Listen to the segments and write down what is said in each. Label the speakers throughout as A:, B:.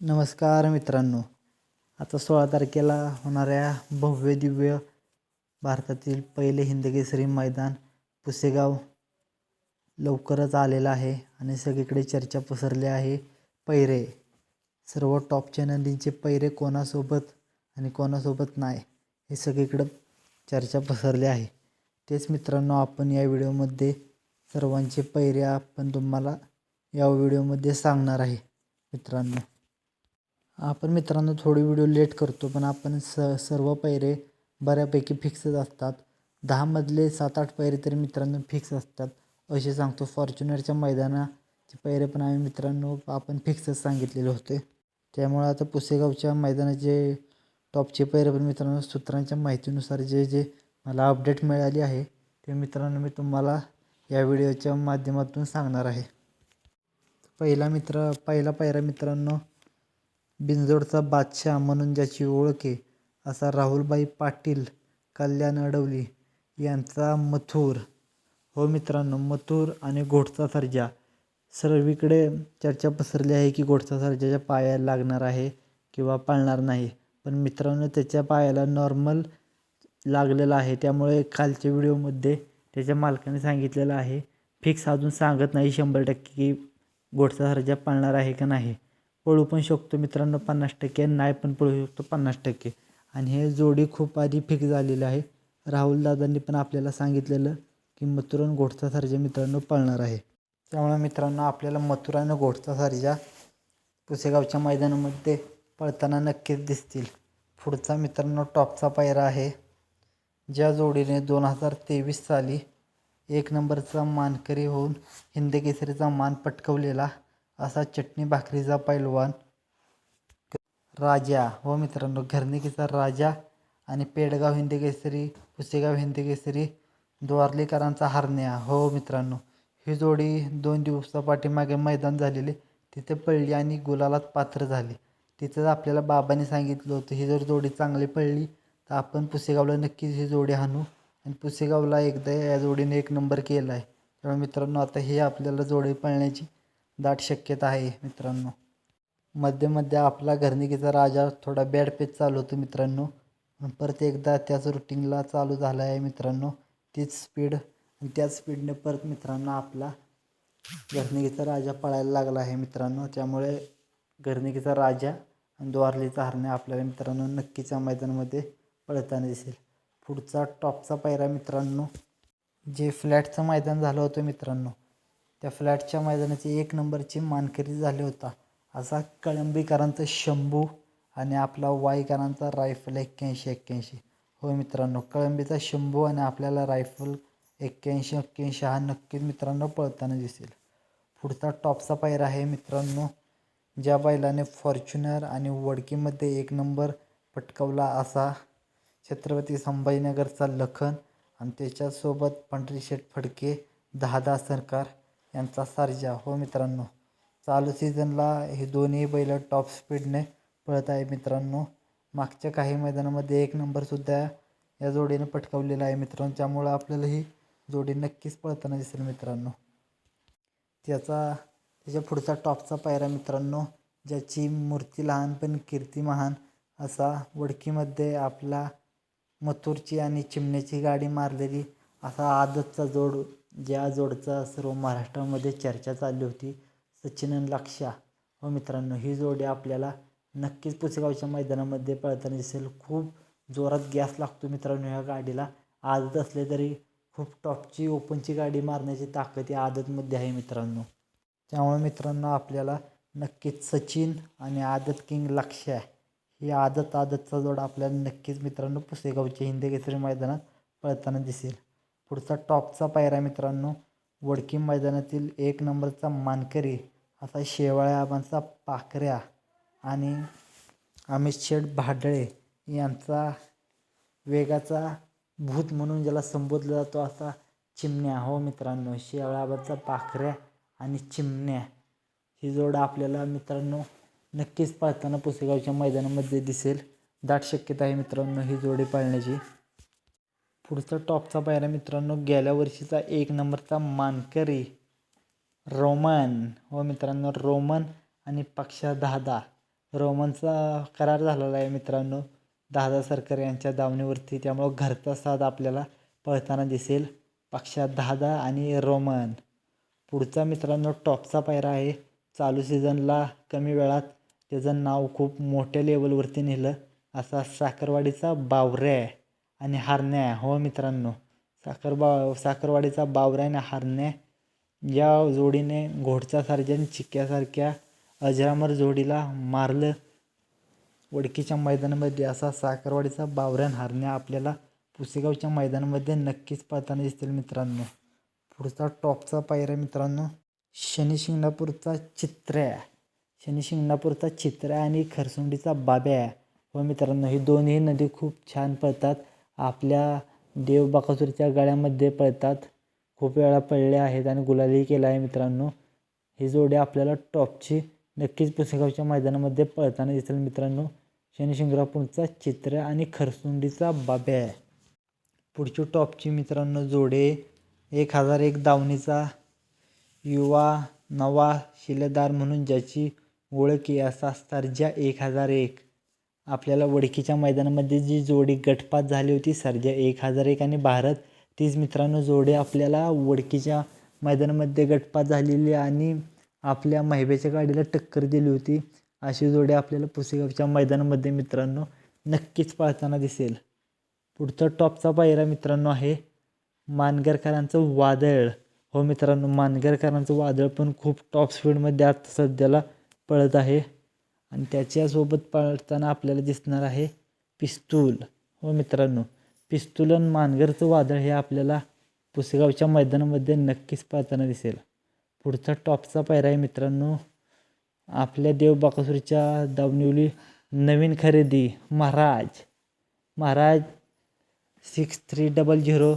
A: नमस्कार मित्रांनो. आता सोळा तारखेला होणाऱ्या भव्य दिव्य भारतातील पहिले हिंदकेसरी मैदान पुसेगाव लवकरच आलेलं आहे आणि सगळीकडे चर्चा पसरली आहे पैरे. सर्व टॉपच्या नदींचे पैरे कोणासोबत आणि कोणासोबत नाही हे सगळीकडं चर्चा पसरली आहे. तेच मित्रांनो आपण या व्हिडिओमध्ये सर्वांचे पैरे आपण तुम्हाला या व्हिडिओमध्ये सांगणार आहे मित्रांनो. आपण मित्रांनो थोडी व्हिडिओ लेट करतो पण आपण स सर्व पैरे बऱ्यापैकी फिक्सच असतात. दहामधले सात आठ पैरे तरी मित्रांनो फिक्स असतात. असे सांगतो फॉर्च्युनरच्या मैदानाचे पैरे पण आम्ही मित्रांनो आपण फिक्सच सांगितलेले होते. त्यामुळे आता पुसेगावच्या मैदानाचे टॉपचे पैरे पण मित्रांनो सूत्रांच्या माहितीनुसार जे जे मला अपडेट मिळाली आहे ते मित्रांनो मी तुम्हाला या व्हिडिओच्या माध्यमातून सांगणार आहे. पहिला मित्र पहिला पैरा मित्रांनो बिनजोडचा बादशाह म्हणून ज्याची ओळख आहे असा राहुलबाई पाटील कल्याण अडवली. यांचा मथुर. हो मित्रांनो मथुर आणि घोटचा सर्जा. सर्वीकडे चर्चा पसरली आहे की घोटचा सर्जाच्या पायाला लागणार आहे किंवा पाळणार नाही. पण मित्रांनो त्याच्या पायाला नॉर्मल लागलेलं आहे. त्यामुळे कालच्या व्हिडिओमध्ये त्याच्या मालकाने सांगितलेलं आहे फिक्स अजून सांगत नाही शंभर टक्के की घोटचा सर्जा पाळणार आहे का नाही. पळू पण शकतो मित्रांनो पन्नास टक्के नाही पण पळू शकतो पन्नास टक्के. आणि हे जोडी खूप आधी फिक्स झालेलं आहे. राहुल दादांनी पण आपल्याला सांगितलेलं की मथुरान घोटचा सारजा मित्रांनो पळणार आहे. त्यामुळे मित्रांनो आपल्याला मथुरानं घोटचा सारजा पुसेगावच्या मैदानामध्ये पळताना नक्कीच दिसतील. पुढचा मित्रांनो टॉपचा पायरा आहे. ज्या जोडीने दोन हजार तेवीस साली एक नंबरचा मानकरी होऊन हिंदकेसरीचा मान पटकवलेला असा चटणी भाकरीचा पैलवान. राजा. हो मित्रांनो घरणिकीचा राजा आणि पेडगाव हिंदकेसरी पुसेगाव हिंदकेसरी द्वारलेकरांचा हरण्या. हो मित्रांनो ही जोडी दोन दिवसा पाठीमागे मैदान झालेले तिथे पडली आणि गुलालात पात्र झाली. तिथेच आपल्याला बाबांनी सांगितलं होतं ही जर जोडी चांगली पडली तर आपण पुसेगावला नक्कीच ही जोडी आणू आणि पुसेगावला एकदा या जोडीने एक नंबर केला आहे त्यामुळे मित्रांनो आता ही आपल्याला जोडी पळण्याची दाट शक्यता आहे मित्रांनो. मध्ये मध्ये आपला घरनिकीचा राजा थोडा बॅड पेच चालू होतो मित्रांनो. परत एकदा त्याच रुटीनला चालू झाला आहे मित्रांनो. तीच स्पीड आणि त्याच स्पीडने परत मित्रांनो आपला घरनिकीचा राजा पळायला लागला आहे मित्रांनो. त्यामुळे घरनिकीचा राजा आणि द्वारलीचा हरणे आपल्याला मित्रांनो नक्कीच या मैदानामध्ये पळताना दिसेल. पुढचा टॉपचा पायरा मित्रांनो जे फ्लॅटचं मैदान झालं होतं मित्रांनो त्या फ्लॅटच्या मैदानाची एक नंबरची मानकरी झाले होता. असा कळंबीकरांचा शंभू आणि आपला वाईकरांचा रायफल एक्क्याऐंशी एक्क्याऐंशी. हो मित्रांनो कळंबीचा शंभू आणि आपल्याला रायफल एक्क्याऐंशी एक्क्याऐंशी हा नक्कीच मित्रांनो पळताना दिसेल. पुढचा टॉपचा पायरा आहे मित्रांनो ज्या बैलाने फॉर्च्युनर आणि वडकीमध्ये एक नंबर पटकवला असा छत्रपती संभाजीनगरचा लखन आणि त्याच्यासोबत पंढरीशेठ शेठ फडके दहा सरकार यांचा सर्जा. हो मित्रांनो चालू सीझनला हे दोन्ही बैल टॉप स्पीडने पळत आहे मित्रांनो. मागच्या काही मैदानामध्ये एक नंबरसुद्धा या जोडीनं पटकावलेला आहे मित्रांनो. त्यामुळं आपल्याला ही जोडी नक्कीच पळताना दिसेल मित्रांनो. त्याचा त्याच्या पुढचा टॉपचा पायरा मित्रांनो ज्याची मूर्ती लहान पण कीर्ती महान असा वडकीमध्ये आपला मथुरची आणि चिमण्याची गाडी मारलेली असा आदतचा जोड ज्या जोडचा सर्व महाराष्ट्रामध्ये चर्चा चालली होती सचिन आणि लक्षा. हो मित्रांनो ही जोडी आपल्याला नक्कीच पुसेगावच्या मैदानामध्ये पळताना दिसेल. खूप जोरात गॅस लागतो मित्रांनो ह्या गाडीला. आदत असले तरी खूप टॉपची ओपनची गाडी मारण्याची ताकद या आदतमध्ये आहे मित्रांनो. त्यामुळे मित्रांनो आपल्याला नक्कीच सचिन आणि आदत किंग लक्ष ही आदत आदतचा जोड आपल्याला नक्कीच मित्रांनो पुसेगावच्या हिंदकेसरी मैदानात पळताना दिसेल. पुढचा टॉपचा पायरा मित्रांनो वडकी मैदानातील एक नंबरचा मानकरी असा शेवाळ्या आबांचा पाकऱ्या आणि अमित शेठ भाडळे यांचा वेगाचा भूत म्हणून ज्याला संबोधला जातो असा चिमण्या. हो मित्रांनो शेवाळ्याबांचा पाखऱ्या आणि चिमण्या. ही जोड आपल्याला मित्रांनो नक्कीच पाळताना पुसेगावच्या मैदानामध्ये दिसेल. दाट शक्यता आहे मित्रांनो ही जोडी पाळण्याची. पुढचा टॉपचा पायरा मित्रांनो गेल्या वर्षीचा एक नंबरचा मानकरी रोमन. हो मित्रांनो रोमन आणि पक्षा दहा रोमनचा करार झालेला आहे मित्रांनो दादा सरकार यांच्या दावणीवरती. त्यामुळं घरचा साथ आपल्याला पळताना दिसेल पक्षा दादा आणि रोमन. पुढचा मित्रांनो टॉपचा पायरा आहे. चालू सीझनला कमी वेळात त्याचं नाव खूप मोठ्या लेवलवरती नेलं असा साखरवाडीचा बावऱ्या. आणि हारण्या हो मित्रांनो साखर बा साखरवाडीचा बावऱ्या आणि हरण्या या जोडीने घोडच्यासारख्या आणि चिक्क्यासारख्या अजरामर जोडीला मारलं. वडकीच्या मैदानामध्ये असा साखरवाडीचा बावऱ्यान हारण्या आपल्याला पुसेगावच्या मैदानामध्ये नक्कीच पाहताना दिसतील मित्रांनो. पुढचा टॉपचा पायरा मित्रांनो शनी शिंगणापूरचा चित्र्या शनी शिंगणापूरचा चित्र्या आणि खरसुंडीचा बाब्या. व मित्रांनो ही दोन्ही नदी खूप छान पळतात. आपल्या देव बाकासूरच्या गळ्यामध्ये पळतात. खूप वेळा पडले आहेत आणि गुलालही केला आहे मित्रांनो. ही जोडी आपल्याला टॉपची नक्कीच पुसेगावच्या मैदानामध्ये पळताना दिसेल मित्रांनो. शनिशिंगरापूरचा चित्र आणि खरसुंडीचा बाब्या पुढची टॉपची मित्रांनो जोडे एक हजार एक दावणीचा युवा नवा शिलेदार म्हणून ज्याची ओळख आहे असा ज्या एक हजार एक. आपल्याला वडकीच्या मैदानामध्ये जी जोडी गटपात झाली होती सर्जा एक हजार एक आणि भारत तीच मित्रांनो जोडी आपल्याला वडकीच्या मैदानामध्ये गटपात झालेली आणि आपल्या महिब्याच्या गाडीला टक्कर दिली होती. अशी जोडी आपल्याला पुसेगावच्या मैदानामध्ये मित्रांनो नक्कीच पाळताना दिसेल. पुढचा टॉपचा पायरा मित्रांनो आहे मानगरकरांचं वादळ. हो मित्रांनो मानगरकरांचं वादळ पण खूप टॉप स्पीडमध्ये आता सध्याला पळत आहे. आणि त्याच्यासोबत पळताना आपल्याला दिसणार आहे पिस्तूल. हो मित्रांनो पिस्तूल आणि मानगरचं वादळ हे आपल्याला पुसेगावच्या मैदानामध्ये नक्कीच पाहताना दिसेल. पुढचा टॉपचा पायरा आहे मित्रांनो आपल्या देव बाकासूरच्या दावणीवली नवीन खरेदी महाराज. महाराज सिक्स थ्री डबल झिरो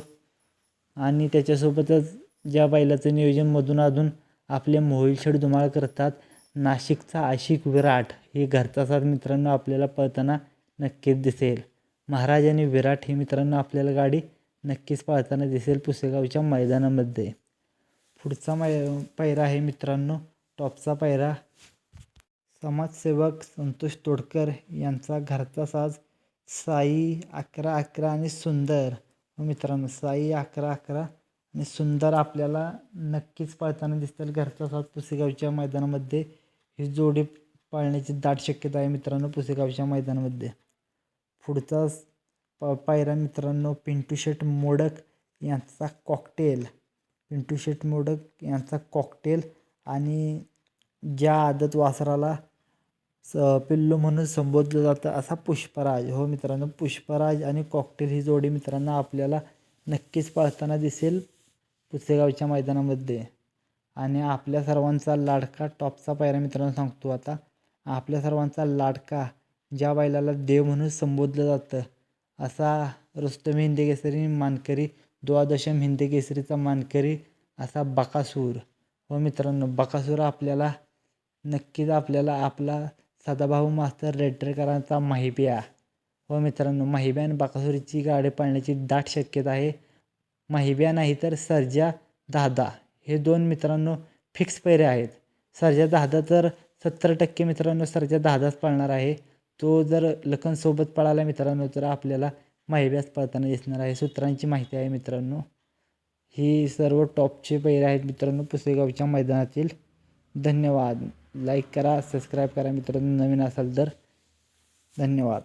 A: आणि त्याच्यासोबतच ज्या बैलाचं नियोजन मधून अधून आपले मोहिलशेड धुमाळ करतात नाशिकचा आशिक विराट हे घरचा साथ मित्रांनो आपल्याला पळताना नक्कीच दिसेल. महाराज आणि विराट हे मित्रांनो आपल्याला गाडी नक्कीच पळताना दिसेल पुसेगावच्या मैदानामध्ये. पुढचा मै पायरा आहे मित्रांनो टॉपचा पायरा. समाजसेवक संतोष तोडकर यांचा घरचा साज साई अकरा अकरा आणि सुंदर. हो मित्रांनो साई अकरा अकरा आणि सुंदर आपल्याला नक्कीच पळताना दिसतील घरचा साज पुसेगावच्या मैदानामध्ये. ही जोडी पाळण्याची दाट शक्यता आहे मित्रांनो पुसेगावच्या मैदानामध्ये. पुढचा प पायरा मित्रांनो पिंटू शेट मोडक यांचा कॉकटेल पिंटू शेट मोडक यांचा कॉकटेल आणि ज्या आदत वासराला स पिल्लू म्हणून संबोधलं जातं असा पुष्पराज. हो मित्रांनो पुष्पराज आणि कॉकटेल ही जोडी मित्रांनो आपल्याला नक्कीच पाळताना दिसेल पुसेगावच्या मैदानामध्ये. आणि आपल्या सर्वांचा लाडका टॉपचा पायरा मित्रांनो सांगतो आता. आपल्या सर्वांचा लाडका ज्या बैलाला देव म्हणून संबोधलं जातं असा रुस्तम हिंदेकेसरी मानकरी द्वादशम हिंदेकेसरीचा मानकरी असा बकासूर. व मित्रांनो बकासूर आपल्याला नक्कीच आपल्याला आपला सदाभाऊ मास्तर रेडरकरांचा माहिबिया व हो मित्रांनो माहिब्या आणि बकासूरची गाडी पाळण्याची दाट शक्यता आहे. माहिब्या नाही तर सर्जा दादा. हे दोन मित्रांनो फिक्स पैरे आहेत. सर्जा दादा तर सत्तर टक्के मित्रांनो सर्जा दादाच पळणार आहे. तो जर लखनसोबत पळाला मित्रांनो तर आपल्याला माहिब्याच पळताना दिसणार आहे. सूत्रांची माहिती आहे मित्रांनो. ही सर्व टॉपचे पैरे आहेत मित्रांनो पुसेगावच्या मैदानातील. धन्यवाद. लाईक करा सबस्क्राईब करा मित्रांनो. नवीन असाल तर धन्यवाद.